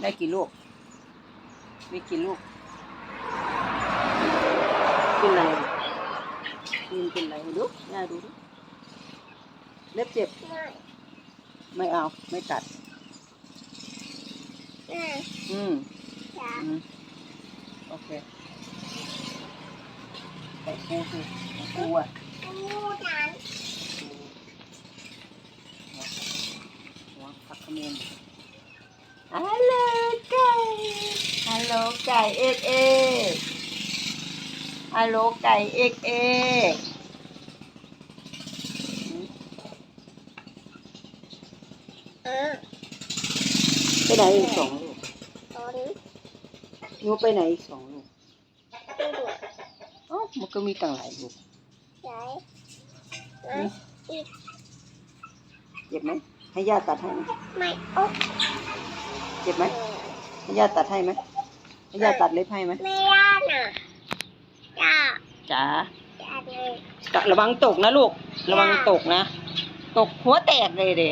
ได้กี่ลูก มีกี่ลูกกินอะไรกินกินอะไรดูย่าดูดิเล็บเจ็บ ไม่ไม่เอา ไม่กัดไม่อืมจ้าอืมโอเคใส่ปูสิปูอะพูดนั้นหัวผักขมิ้นฮัลโหลไก่ฮัล โหลไก่เอกเอกฮัลโหลไก่เอกเอกเออไปไหนอีกสองลูกตอนนี้หนูไปไหนอีกสองลูกดูดูเอ้ามันก็มีตั้งหลายลูกใช้นะอีกเจ็บไหมให้ย่าตัดให้ไหมไม่โอ๊ะเจ็บไหมให้ย่าตัดให้ไหมให้ ย่าตัดเล็บให้ไหมไม่ยากนะจ้าจ๋าจ้าเลยระวังตกนะลูก ระวังตกนะ ตกหัวแตกเลยเด็